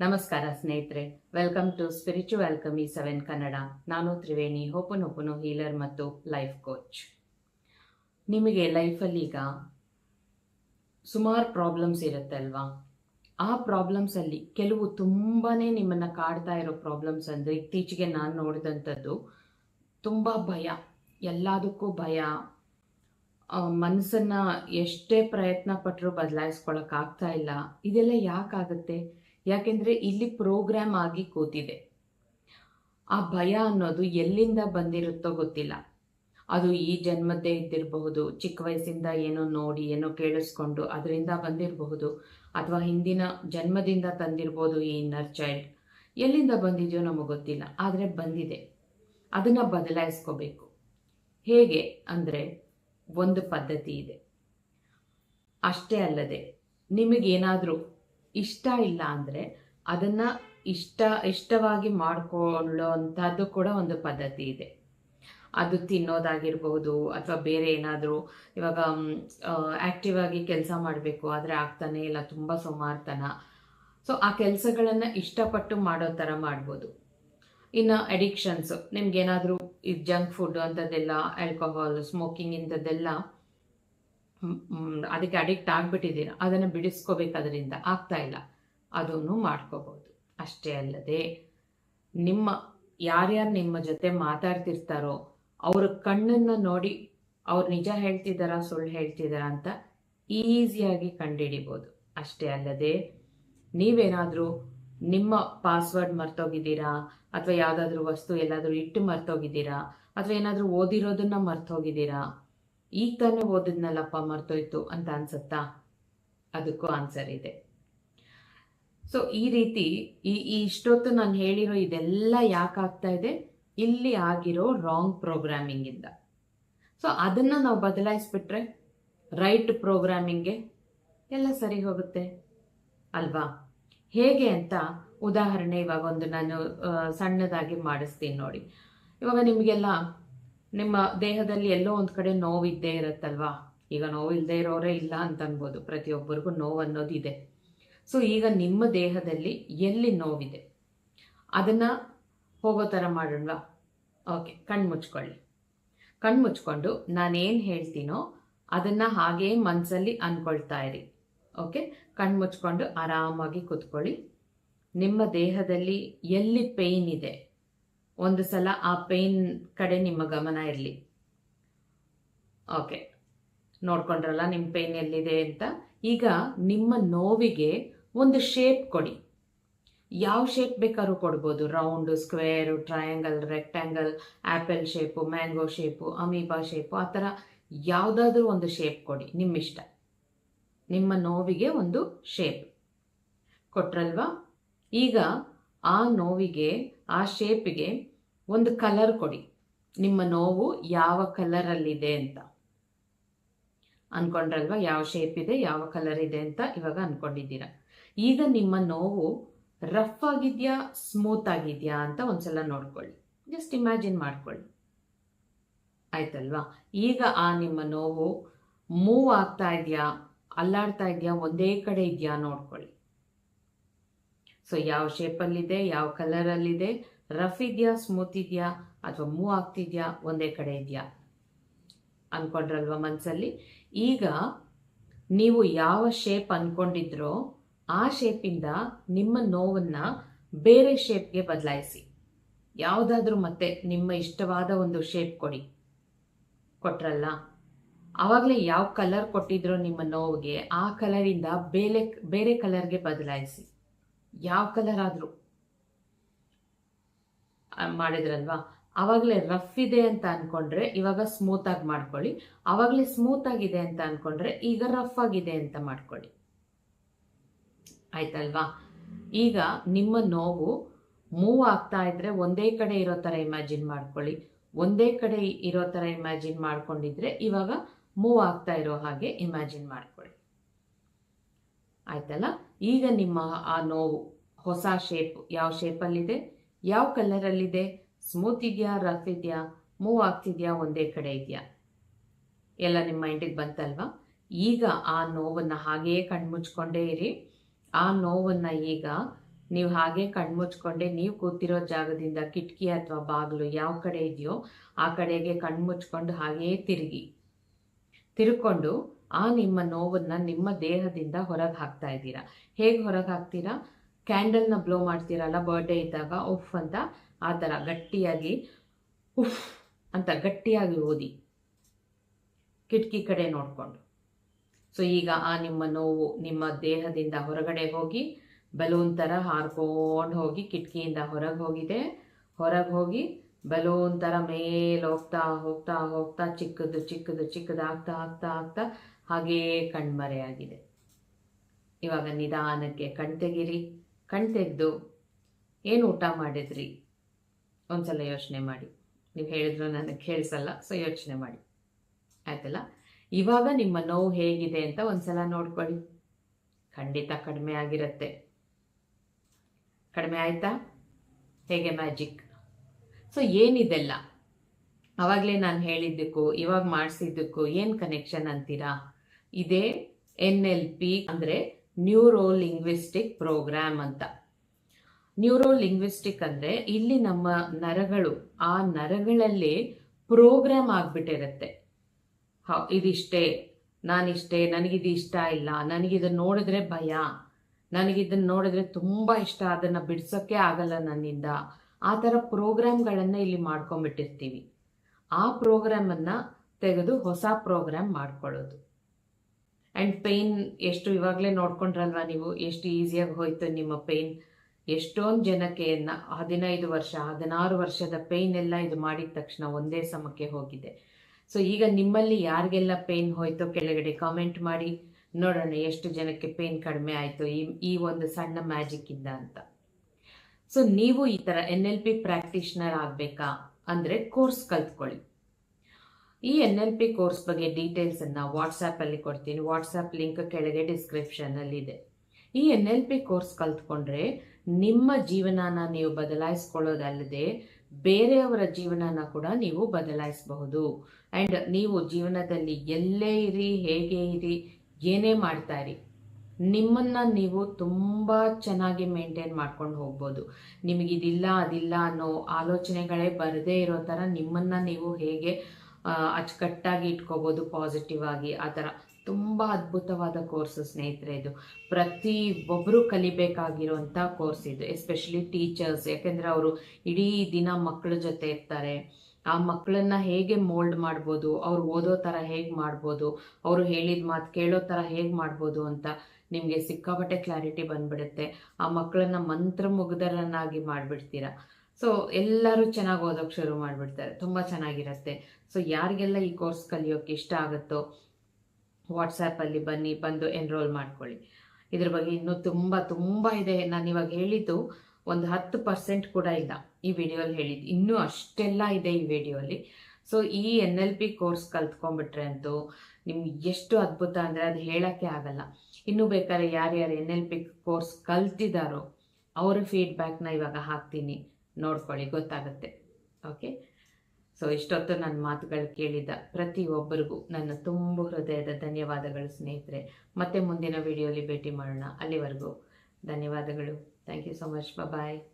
ನಮಸ್ಕಾರ ಸ್ನೇಹಿತರೆ. Welcome to spiritual ಕಮಿ ಸೆವೆನ್ ಕನ್ನಡ ನಾನು ತ್ರಿವೇಣಿ ಹೋಪನ್ ಹೋಪನು ಹೀಲರ್ ಮತ್ತು ಲೈಫ್ ಕೋಚ್ ನಿಮಗೆ ಲೈಫಲ್ಲಿ ಈಗ ಸುಮಾರು ಪ್ರಾಬ್ಲಮ್ಸ್ ಇರುತ್ತೆ ಅಲ್ವಾ? ಆ ಪ್ರಾಬ್ಲಮ್ಸಲ್ಲಿ ಕೆಲವು ತುಂಬಾ ನಿಮ್ಮನ್ನು ಕಾಡ್ತಾ ಇರೋ ಪ್ರಾಬ್ಲಮ್ಸ್ ಅಂದರೆ ಇತ್ತೀಚೆಗೆ ನಾನು ನೋಡಿದಂಥದ್ದು ತುಂಬ ಭಯ. ಎಲ್ಲದಕ್ಕೂ ಭಯ. ಮನಸ್ಸನ್ನು ಎಷ್ಟೇ ಪ್ರಯತ್ನ ಪಟ್ಟರೂ ಬದಲಾಯಿಸ್ಕೊಳಕ್ಕಾಗ್ತಾ ಇಲ್ಲ. ಇದೆಲ್ಲ ಯಾಕಾಗುತ್ತೆ? ಯಾಕೆಂದರೆ ಇಲ್ಲಿ ಪ್ರೋಗ್ರಾಮ್ ಆಗಿ ಕೂತಿದೆ. ಆ ಭಯ ಅನ್ನೋದು ಎಲ್ಲಿಂದ ಬಂದಿರುತ್ತೋ ಗೊತ್ತಿಲ್ಲ. ಅದು ಈ ಜನ್ಮದ್ದೇ ಇದ್ದಿರಬಹುದು, ಚಿಕ್ಕ ವಯಸ್ಸಿಂದ ಏನೋ ನೋಡಿ, ಏನೋ ಕೇಳಿಸ್ಕೊಂಡು ಅದರಿಂದ ಬಂದಿರಬಹುದು, ಅಥವಾ ಹಿಂದಿನ ಜನ್ಮದಿಂದ ತಂದಿರ್ಬೋದು ಈ ಇನ್ನರ್ ಚೈಲ್ಡ್ ಎಲ್ಲಿಂದ ಬಂದಿದೆಯೋ ನಮಗೆ ಗೊತ್ತಿಲ್ಲ, ಆದರೆ ಬಂದಿದೆ. ಅದನ್ನು ಬದಲಾಯಿಸ್ಕೋಬೇಕು. ಹೇಗೆ ಅಂದರೆ ಒಂದು ಪದ್ಧತಿ ಇದೆ. ಅಷ್ಟೇ ಅಲ್ಲದೆ ನಿಮಗೇನಾದರೂ ಇಷ್ಟ ಇಲ್ಲ ಅಂದರೆ ಅದನ್ನು ಇಷ್ಟ, ಇಷ್ಟವಾಗಿ ಮಾಡಿಕೊಳ್ಳೋ ಅಂಥದ್ದು ಕೂಡ ಒಂದು ಪದ್ಧತಿ ಇದೆ. ಅದು ತಿನ್ನೋದಾಗಿರ್ಬೋದು ಅಥವಾ ಬೇರೆ ಏನಾದರೂ ಇವಾಗ ಆ್ಯಕ್ಟಿವ್ ಆಗಿ ಕೆಲಸ ಮಾಡಬೇಕು ಆದರೆ ಆಗ್ತಾನೆ ಇಲ್ಲ, ತುಂಬ ಸೋಮಾರ್ತನ. ಸೊ ಆ ಕೆಲಸಗಳನ್ನು ಇಷ್ಟಪಟ್ಟು ಮಾಡೋ ಥರ ಮಾಡ್ಬೋದು. ಇನ್ನು ಅಡಿಕ್ಷನ್ಸು ನಿಮ್ಗೇನಾದರೂ ಈ ಜಂಕ್ ಫುಡ್ ಅಂಥದ್ದೆಲ್ಲ ಆಲ್ಕೋಹಾಲ್ ಸ್ಮೋಕಿಂಗ್ ಇಂಥದ್ದೆಲ್ಲ ಅದಕ್ಕೆ ಅಡಿಕ್ಟ್ ಆಗಿಬಿಟ್ಟಿದ್ದೀರ, ಅದನ್ನು ಬಿಡಿಸ್ಕೋಬೇಕು ಅದರಿಂದ ಆಗ್ತಾ ಇಲ್ಲ. ಅದನ್ನು ಮಾಡ್ಕೋಬೋದು ಅಷ್ಟೇ ಅಲ್ಲದೆ, ನಿಮ್ಮ ಯಾರ್ಯಾರು ನಿಮ್ಮ ಜೊತೆ ಮಾತಾಡ್ತಿರ್ತಾರೋ, ಅವರ ಕಣ್ಣನ್ನು ನೋಡಿ ಅವ್ರು ನಿಜ ಹೇಳ್ತಿದ್ದಾರಾ, ಸುಳ್ಳು ಹೇಳ್ತಿದ್ದಾರಾ ಅಂತ ಈಸಿಯಾಗಿ ಕಂಡುಹಿಡಿಬೋದು. ಅಷ್ಟೇ ಅಲ್ಲದೆ, ನೀವೇನಾದರೂ ನಿಮ್ಮ ಪಾಸ್ವರ್ಡ್ ಮರ್ತೋಗಿದ್ದೀರಾ, ಅಥವಾ ಯಾವುದಾದ್ರೂ ವಸ್ತು ಎಲ್ಲಾದರೂ ಇಟ್ಟು ಮರ್ತೋಗಿದ್ದೀರಾ, ಅಥವಾ ಏನಾದರೂ ಓದಿರೋದನ್ನ ಮರ್ತೋಗಿದ್ದೀರಾ ಈಗ ತಾನೇ ಓದಿದ್ನಲ್ಲಪ್ಪ ಮರ್ತೋಯ್ತು ಅಂತ ಅನ್ಸುತ್ತಾ? ಅದಕ್ಕೂ ಆನ್ಸರ್ ಇದೆ. ಸೊ ಈ ರೀತಿ ಈ ಇಷ್ಟೊತ್ತು ನಾನು ಹೇಳಿರೋ ಇದೆಲ್ಲ ಯಾಕೆ ಆಗ್ತಾ ಇದೆ? ಇಲ್ಲಿ ಆಗಿರೋ ರಾಂಗ್ ಪ್ರೋಗ್ರಾಮಿಂಗಿಂದ ಸೊ ಅದನ್ನು ನಾವು ಬದಲಾಯಿಸ್ಬಿಟ್ರೆ ರೈಟ್ ಪ್ರೋಗ್ರಾಮಿಂಗ್ಗೆ ಎಲ್ಲ ಸರಿ ಹೋಗುತ್ತೆ ಅಲ್ವಾ? ಹೇಗೆ ಅಂತ ಉದಾಹರಣೆ ಇವಾಗ ಒಂದು ನಾನು ಸಣ್ಣದಾಗಿ ಮಾಡಿಸ್ತೀನಿ ನೋಡಿ. ಇವಾಗ ನಿಮಗೆಲ್ಲ ನಿಮ್ಮ ದೇಹದಲ್ಲಿ ಎಲ್ಲೋ ಒಂದು ಕಡೆ ನೋವಿದ್ದೇ ಇರುತ್ತಲ್ವಾ? ಈಗ ನೋವಿಲ್ಲದೆ ಇರೋರೇ ಇಲ್ಲ ಅಂತ ಅನ್ಬೋದು. ಪ್ರತಿಯೊಬ್ಬರಿಗೂ ನೋವು ಅನ್ನೋದಿದೆ ಸೊ ಈಗ ನಿಮ್ಮ ದೇಹದಲ್ಲಿ ಎಲ್ಲಿ ನೋವಿದೆ? ಅದನ್ನು ಹೋಗೋ ಥರ ಮಾಡೋಣವಾ ಓಕೆ ಕಣ್ಣು ಮುಚ್ಕೊಳ್ಳಿ. ಕಣ್ಣು ಮುಚ್ಕೊಂಡು ನಾನೇನು ಹೇಳ್ತೀನೋ ಅದನ್ನು ಹಾಗೇ ಮನಸ್ಸಲ್ಲಿ ಅಂದ್ಕೊಳ್ತಾ ಇರಿ. ಓಕೆ ಕಣ್ಣು ಮುಚ್ಕೊಂಡು ಆರಾಮಾಗಿ ಕೂತ್ಕೊಳ್ಳಿ. ನಿಮ್ಮ ದೇಹದಲ್ಲಿ ಎಲ್ಲಿ ಪೇಯ್ನ್ ಇದೆ? ಒಂದು ಸಲ ಆ ಪೇನ್ ಕಡೆ ನಿಮ್ಮ ಗಮನ ಇರಲಿ. ಓಕೆ ನೋಡ್ಕೊಂಡ್ರಲ್ಲ ನಿಮ್ಮ ಪೇನ್ ಎಲ್ಲಿದೆ ಅಂತ. ಈಗ ನಿಮ್ಮ ನೋವಿಗೆ ಒಂದು ಶೇಪ್ ಕೊಡಿ. ಯಾವ ಶೇಪ್ ಬೇಕಾದ್ರೂ ಕೊಡ್ಬೋದು. Round square triangle rectangle apple shape mango shape amoeba shape ಆ ಥರ ಯಾವುದಾದ್ರೂ ಒಂದು ಶೇಪ್ ಕೊಡಿ. ನಿಮ್ಮಿಷ್ಟ. ನಿಮ್ಮ ನೋವಿಗೆ ಒಂದು ಶೇಪ್ ಕೊಟ್ರಲ್ವಾ? ಈಗ ಆ ನೋವಿಗೆ ಆ ಶೇಪಿಗೆ ಒಂದು ಕಲರ್ ಕೊಡಿ. ನಿಮ್ಮ ನೋವು ಯಾವ ಕಲರಲ್ಲಿದೆ ಅಂತ. ಅನ್ಕೊಂಡ್ರಲ್ವಾ? ಯಾವ ಶೇಪ್ ಇದೆ, ಯಾವ ಕಲರ್ ಇದೆ ಅಂತ ಇವಾಗ ಅನ್ಕೊಂಡಿದ್ದೀರಾ. ಈಗ ನಿಮ್ಮ ನೋವು ರಫ್ ಆಗಿದೆಯಾ ಸ್ಮೂತ್ ಆಗಿದೆಯಾ ಅಂತ ಒಂದ್ಸಲ ನೋಡ್ಕೊಳ್ಳಿ. ಜಸ್ಟ್ ಇಮ್ಯಾಜಿನ್ ಮಾಡ್ಕೊಳ್ಳಿ. ಆಯ್ತಲ್ವಾ? ಈಗ ಆ ನಿಮ್ಮ ನೋವು ಮೂವ್ ಆಗ್ತಾ ಇದೆಯಾ, ಅಲ್ಲಾಡ್ತಾ ಇದೆಯಾ, ಒಂದೇ ಕಡೆ ಇದೆಯಾ ನೋಡ್ಕೊಳ್ಳಿ. ಸೊ ಯಾವ ಶೇಪಲ್ಲಿದೆ ಯಾವ ಕಲರಲ್ಲಿದೆ ರಫ್ ಇದೆಯಾ ಸ್ಮೂತ್ ಇದೆಯಾ, ಅಥವಾ ಮೂವ್ ಆಗ್ತಿದೆಯಾ, ಒಂದೇ ಕಡೆ ಇದೆಯಾ? ಅನ್ಕೊಂಡ್ರಲ್ವ ಮನಸ್ಸಲ್ಲಿ ಈಗ ನೀವು ಯಾವ ಶೇಪ್ ಅನ್ಕೊಂಡಿದ್ರೋ, ಆ ಶೇಪಿಂದ ನಿಮ್ಮ ನೋವನ್ನು ಬೇರೆ ಶೇಪ್ಗೆ ಬದಲಾಯಿಸಿ. ಯಾವುದಾದ್ರೂ ಮತ್ತೆ ನಿಮ್ಮ ಇಷ್ಟವಾದ ಒಂದು ಶೇಪ್ ಕೊಡಿ. ಕೊಟ್ರಲ್ಲ? ಆವಾಗಲೇ ಯಾವ ಕಲರ್ ಕೊಟ್ಟಿದ್ರೋ ನಿಮ್ಮ ನೋವಿಗೆ, ಆ ಕಲರಿಂದ ಬೇರೆ ಬೇರೆ ಕಲರ್ಗೆ ಬದಲಾಯಿಸಿ. ಯಾವ ಕಲರ್ ಆದರೂ. ಮಾಡಿದ್ರಲ್ವಾ? ಆವಾಗಲೇ ರಫ್ ಇದೆ ಅಂತ ಅನ್ಕೊಂಡ್ರೆ ಇವಾಗ ಸ್ಮೂತ್ ಆಗಿ ಮಾಡ್ಕೊಳ್ಳಿ. ಆವಾಗಲೇ ಸ್ಮೂತ್ ಆಗಿದೆ ಅಂತ ಅನ್ಕೊಂಡ್ರೆ ಈಗ ರಫ್ ಆಗಿದೆ ಅಂತ ಮಾಡ್ಕೊಳ್ಳಿ. ಆಯ್ತಲ್ವಾ? ಈಗ ನಿಮ್ಮ ನೋವು ಮೂವ್ ಆಗ್ತಾ ಇದ್ರೆ ಒಂದೇ ಕಡೆ ಇರೋ ಥರ ಇಮ್ಯಾಜಿನ್ ಮಾಡ್ಕೊಳ್ಳಿ. ಒಂದೇ ಕಡೆ ಇರೋ ಥರ ಇಮ್ಯಾಜಿನ್ ಮಾಡ್ಕೊಂಡಿದ್ರೆ ಇವಾಗ ಮೂವ್ ಆಗ್ತಾ ಇರೋ ಹಾಗೆ ಇಮ್ಯಾಜಿನ್ ಮಾಡ್ಕೊಳ್ಳಿ. ಆಯ್ತಲ್ಲ? ಈಗ ನಿಮ್ಮ ಆ ನೋವು ಹೊಸ ಶೇಪ್ ಯಾವ ಶೇಪಲ್ಲಿದೆ ಯಾವ ಕಲರಲ್ಲಿದೆ ಸ್ಮೂತ್ ಇದೆಯಾ ರಫ್ ಇದೆಯಾ? ಮೂವ್ ಆಗ್ತಿದೆಯಾ? ಒಂದೇ ಕಡೆ ಇದೆಯಾ? ಎಲ್ಲ ನಿಮ್ಮ ಮೈಂಡಿಗೆ ಬಂತಲ್ವಾ? ಈಗ ಆ ನೋವನ್ನು ಹಾಗೆಯೇ ಕಣ್ಮುಚ್ಕೊಂಡೇ ಇರಿ. ಆ ನೋವನ್ನು ಈಗ ನೀವು ಹಾಗೆ ಕಣ್ಮುಚ್ಕೊಂಡೆ, ನೀವು ಕೂತಿರೋ ಜಾಗದಿಂದ ಕಿಟಕಿ ಅಥವಾ ಬಾಗಿಲು ಯಾವ ಕಡೆ ಇದೆಯೋ ಆ ಕಡೆಗೆ ಕಣ್ಮುಚ್ಕೊಂಡು ಹಾಗೆಯೇ ತಿರುಗಿ. ತಿರ್ಕೊಂಡು ಆ ನಿಮ್ಮ ನೋವನ್ನು ನಿಮ್ಮ ದೇಹದಿಂದ ಹೊರಗೆ ಹಾಕ್ತಾ ಇದ್ದೀರಾ? ಹೇಗೆ ಹೊರಗೆ ಹಾಕ್ತೀರಾ ಕ್ಯಾಂಡಲ್ನ ಬ್ಲೋ ಮಾಡ್ತೀರಲ್ಲ ಬರ್ಡೇ ಇದ್ದಾಗ, ಉಫ್ ಅಂತ, ಆ ಥರ ಗಟ್ಟಿಯಾಗಿ, ಉಫ್ ಅಂತ ಗಟ್ಟಿಯಾಗಿ ಓದಿ. ಕಿಟಕಿ ಕಡೆ ನೋಡಿಕೊಂಡು. ಸೊ ಈಗ ಆ ನಿಮ್ಮ ನೋವು ನಿಮ್ಮ ದೇಹದಿಂದ ಹೊರಗಡೆ ಹೋಗಿ ಬಲೂನ್ ಥರ ಹಾರ್ಕೊಂಡು ಹೋಗಿ, ಕಿಟಕಿಯಿಂದ ಹೊರಗೆ ಹೋಗಿದೆ. ಹೊರಗೆ ಹೋಗಿ ಬಲೂನ್ ಥರ ಮೇಲೆ ಹೋಗ್ತಾ ಹೋಗ್ತಾ ಹೋಗ್ತಾ, ಚಿಕ್ಕದು ಚಿಕ್ಕದು ಚಿಕ್ಕದು ಆಗ್ತಾ ಆಗ್ತಾ ಆಗ್ತಾ ಹಾಗೇ ಕಣ್ಮರೆಯಾಗಿದೆ. ಇವಾಗ ನಿಧಾನಕ್ಕೆ ಕಣ್ ತೆಗೀರಿ, ಕಣ್ ತೆಗೆದು ಏನು ಊಟ ಮಾಡಿದ್ರಿ? ಒಂದ್ಸಲ ಯೋಚನೆ ಮಾಡಿ. ನೀವು ಹೇಳಿದ್ರು ನನಗೆ ಕೇಳಿಸಲ್ಲ, ಸೊ ಯೋಚನೆ ಮಾಡಿ. ಆಯ್ತಲ್ಲ? ಇವಾಗ ನಿಮ್ಮ ನೋವು ಹೇಗಿದೆ ಅಂತ ಒಂದ್ಸಲ ನೋಡ್ಕೊಳ್ಳಿ. ಖಂಡಿತ ಕಡಿಮೆ ಆಗಿರತ್ತೆ. ಕಡಿಮೆ ಆಯ್ತಾ? ಹೇಗೆ ಮ್ಯಾಜಿಕ್? ಸೊ ಏನಿದೆಲ್ಲ? ಅವಾಗಲೇ ನಾನು ಹೇಳಿದ್ದಕ್ಕೂ, ಇವಾಗ ಮಾಡಿಸಿದ್ದಕ್ಕೂ ಏನು ಕನೆಕ್ಷನ್ ಅಂತೀರಾ? ಇದೇ ಎನ್ ಎಲ್ ಪಿ ಅಂದರೆ ನ್ಯೂರೋ ಲಿಂಗ್ವಿಸ್ಟಿಕ್ ಪ್ರೋಗ್ರಾಮ್ ಅಂತ. ನ್ಯೂರೋ ಲಿಂಗ್ವಿಸ್ಟಿಕ್ ಅಂದರೆ ಇಲ್ಲಿ ನಮ್ಮ ನರಗಳು, ಆ ನರಗಳಲ್ಲಿ ಪ್ರೋಗ್ರಾಮ್ ಆಗಿಬಿಟ್ಟಿರುತ್ತೆ. ಹಾ, ಇದಿಷ್ಟೇ, ನಾನಿಷ್ಟೇ ನನಗಿದು ಇಷ್ಟ ಇಲ್ಲ ನನಗಿದನ್ನು ನೋಡಿದ್ರೆ ಭಯ ನನಗಿದನ್ನು ನೋಡಿದ್ರೆ ತುಂಬ ಇಷ್ಟ, ಅದನ್ನು ಬಿಡ್ಸೋಕ್ಕೆ ಆಗಲ್ಲ ನನ್ನಿಂದ. ಆ ಥರ ಪ್ರೋಗ್ರಾಮ್ಗಳನ್ನು ಇಲ್ಲಿ ಮಾಡ್ಕೊಂಬಿಟ್ಟಿರ್ತೀವಿ. ಆ ಪ್ರೋಗ್ರಾಮನ್ನು ತೆಗೆದು ಹೊಸ ಪ್ರೋಗ್ರಾಮ್ ಮಾಡ್ಕೊಳ್ಳೋದು. ಆ್ಯಂಡ್ ಪೇಯ್ನ್ ಎಷ್ಟು ಇವಾಗಲೇ ನೋಡ್ಕೊಂಡ್ರಲ್ವ ನೀವು? ಎಷ್ಟು ಈಸಿಯಾಗಿ ಹೋಯ್ತು ನಿಮ್ಮ ಪೇಯ್ನ್ ಎಷ್ಟೊಂದು ಜನಕ್ಕೆ ಹದಿನೈದು ವರ್ಷ, ಹದಿನಾರು ವರ್ಷದ ಪೇಯ್ನ್ ಎಲ್ಲ ಇದು ಮಾಡಿದ ತಕ್ಷಣ ಒಂದೇ ಸಮಕ್ಕೆ ಹೋಗಿದೆ. ಸೊ ಈಗ ನಿಮ್ಮಲ್ಲಿ ಯಾರಿಗೆಲ್ಲ ಪೇಯ್ನ್ ಹೋಯ್ತೋ ಕೆಳಗಡೆ ಕಾಮೆಂಟ್ ಮಾಡಿ. ನೋಡೋಣ ಎಷ್ಟು ಜನಕ್ಕೆ ಪೇಯ್ನ್ ಕಡಿಮೆ ಆಯಿತು ಈ ಈ ಒಂದು ಸಣ್ಣ ಮ್ಯಾಜಿಕ್ಕಿಂದ ಅಂತ. ಸೊ ನೀವು ಈ ಥರ ಎನ್ ಎಲ್ ಪಿ ಪ್ರಾಕ್ಟೀಷ್ನರ್ ಆಗಬೇಕಾ? ಅಂದರೆ ಕೋರ್ಸ್ ಕಲ್ತ್ಕೊಳ್ಳಿ. ಈ ಎನ್ ಎಲ್ ಪಿ ಕೋರ್ಸ್ ಬಗ್ಗೆ ಡೀಟೇಲ್ಸನ್ನು ವಾಟ್ಸಾಪಲ್ಲಿ ಕೊಡ್ತೀನಿ. ವಾಟ್ಸಾಪ್ ಲಿಂಕ್ ಕೆಳಗೆ ಡಿಸ್ಕ್ರಿಪ್ಷನಲ್ಲಿ ಇದೆ. ಈ ಎನ್ ಎಲ್ ಪಿ ಕೋರ್ಸ್ ಕಲ್ತ್ಕೊಂಡ್ರೆ ನಿಮ್ಮ ಜೀವನನ ನೀವು ಬದಲಾಯಿಸ್ಕೊಳ್ಳೋದಲ್ಲದೆ ಬೇರೆಯವರ ಜೀವನನ ಕೂಡ ನೀವು ಬದಲಾಯಿಸಬಹುದು. ಆ್ಯಂಡ್ ನೀವು ಜೀವನದಲ್ಲಿ ಎಲ್ಲೇ ಇರಿ, ಹೇಗೆ ಇರಿ, ಏನೇ ಮಾಡ್ತಾ ಇರಿ, ನಿಮ್ಮನ್ನು ನೀವು ತುಂಬ ಚೆನ್ನಾಗಿ ಮೇಂಟೈನ್ ಮಾಡ್ಕೊಂಡು ಹೋಗ್ಬೋದು. ನಿಮಗಿದಿಲ್ಲ, ಅದಿಲ್ಲ ಅನ್ನೋ ಆಲೋಚನೆಗಳೇ ಬರದೇ ಇರೋ ಥರ ನಿಮ್ಮನ್ನು ನೀವು ಹೇಗೆ ಅಚ್ಚುಕಟ್ಟಾಗಿ ಇಟ್ಕೋಬೋದು ಪಾಸಿಟಿವ್ ಆಗಿ. ಆ ಥರ ತುಂಬ ಅದ್ಭುತವಾದ ಕೋರ್ಸ್ ಸ್ನೇಹಿತರೆ ಇದು. ಪ್ರತಿ ಒಬ್ಬರು ಕಲಿಬೇಕಾಗಿರುವಂಥ ಕೋರ್ಸ್ ಇದು. ಎಸ್ಪೆಷಲಿ ಟೀಚರ್ಸ್ ಯಾಕೆಂದರೆ ಅವರು ಇಡೀ ದಿನ ಮಕ್ಕಳ ಜೊತೆ ಇರ್ತಾರೆ. ಆ ಮಕ್ಕಳನ್ನ ಹೇಗೆ ಮೋಲ್ಡ್ ಮಾಡ್ಬೋದು, ಅವ್ರು ಓದೋ ಥರ ಹೇಗೆ ಮಾಡ್ಬೋದು, ಅವರು ಹೇಳಿದ ಮಾತು ಕೇಳೋ ಥರ ಹೇಗೆ ಮಾಡ್ಬೋದು ಅಂತ ನಿಮಗೆ ಸಿಕ್ಕಾಪಟ್ಟೆ ಕ್ಲಾರಿಟಿ ಬಂದ್ಬಿಡುತ್ತೆ. ಆ ಮಕ್ಕಳನ್ನ ಮಂತ್ರ ಮುಗ್ಧರನ್ನಾಗಿ ಮಾಡಿಬಿಡ್ತೀರ. ಸೊ ಎಲ್ಲರೂ ಚೆನ್ನಾಗಿ ಓದೋಕ್ಕೆ ಶುರು ಮಾಡಿಬಿಡ್ತಾರೆ. ತುಂಬ ಚೆನ್ನಾಗಿರುತ್ತೆ. ಸೊ ಯಾರಿಗೆಲ್ಲ ಈ ಕೋರ್ಸ್ ಕಲಿಯೋಕ್ಕೆ ಇಷ್ಟ ಆಗುತ್ತೋ ವಾಟ್ಸಾಪಲ್ಲಿ ಬನ್ನಿ, ಬಂದು ಎನ್ರೋಲ್ ಮಾಡ್ಕೊಳ್ಳಿ. ಇದ್ರ ಬಗ್ಗೆ ಇನ್ನೂ ತುಂಬ ತುಂಬ ಇದೆ. ನಾನು ಇವಾಗ ಹೇಳಿದ್ದು ಒಂದು ಹತ್ತು ಪರ್ಸೆಂಟ್ ಕೂಡ ಇಲ್ಲ ಈ ವಿಡಿಯೋಲಿ ಹೇಳಿದ್ದು. ಇನ್ನೂ ಅಷ್ಟೆಲ್ಲ ಇದೆ ಈ ವಿಡಿಯೋಲಿ. ಸೊ ಈ ಎನ್ ಎಲ್ ಪಿ ಕೋರ್ಸ್ ಕಲ್ತ್ಕೊಂಡ್ಬಿಟ್ರೆ ಅಂತೂ ನಿಮ್ಗೆ ಎಷ್ಟು ಅದ್ಭುತ ಅಂದರೆ ಅದು ಹೇಳೋಕ್ಕೆ ಆಗಲ್ಲ. ಇನ್ನೂ ಬೇಕಾದ್ರೆ ಯಾರ್ಯಾರು ಎನ್ ಎಲ್ ಪಿ ಕೋರ್ಸ್ ಕಲ್ತಿದ್ದಾರೋ ಅವರ ಫೀಡ್ಬ್ಯಾಕ್ನ ಇವಾಗ ಹಾಕ್ತೀನಿ. ನೋಡ್ಕೊಳ್ಳಿ ಗೊತ್ತಾಗುತ್ತೆ. ಓಕೆ ಸೊ ಇಷ್ಟೊತ್ತು ನನ್ನ ಮಾತುಗಳು ಕೇಳಿದ ಪ್ರತಿಯೊಬ್ಬರಿಗೂ ನನ್ನ ತುಂಬ ಹೃದಯದ ಧನ್ಯವಾದಗಳು ಸ್ನೇಹಿತರೆ. ಮತ್ತೆ ಮುಂದಿನ ವಿಡಿಯೋಲಿ ಭೇಟಿ ಮಾಡೋಣ. ಅಲ್ಲಿವರೆಗೂ ಧನ್ಯವಾದಗಳು. Thank you so much bye